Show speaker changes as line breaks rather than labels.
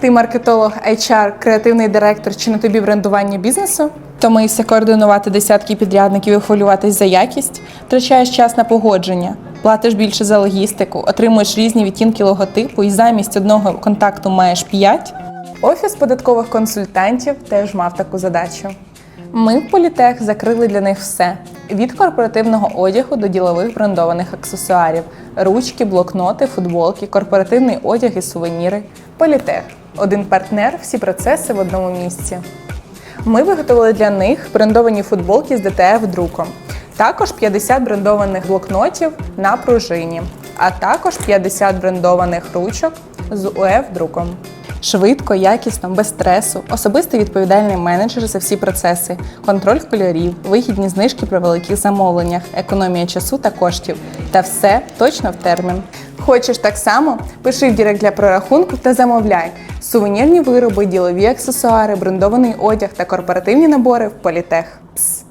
Ти маркетолог, HR, креативний директор чи на тобі брендування бізнесу? Втомився координувати десятки підрядників і хвилюватись за якість, втрачаєш час на погодження, платиш більше за логістику, отримуєш різні відтінки логотипу і замість одного контакту маєш п'ять. Офіс податкових консультантів теж мав таку задачу. Ми в Політех закрили для них все: від корпоративного одягу до ділових брендованих аксесуарів, ручки, блокноти, футболки, корпоративний одяг і сувеніри. Політех один партнер, всі процеси в одному місці. Ми виготовили для них брендовані футболки з ДТФ друком. Також 50 брендованих блокнотів на пружині, а також 50 брендованих ручок з УФ друком. Швидко, якісно, без стресу, особистий відповідальний менеджер за всі процеси, контроль кольорів, вигідні знижки при великих замовленнях, економія часу та коштів. Та все точно в термін. Хочеш так само? Пиши в Дірект для прорахунку та замовляй. Сувенірні вироби, ділові аксесуари, брендований одяг та корпоративні набори в Політех. Пс.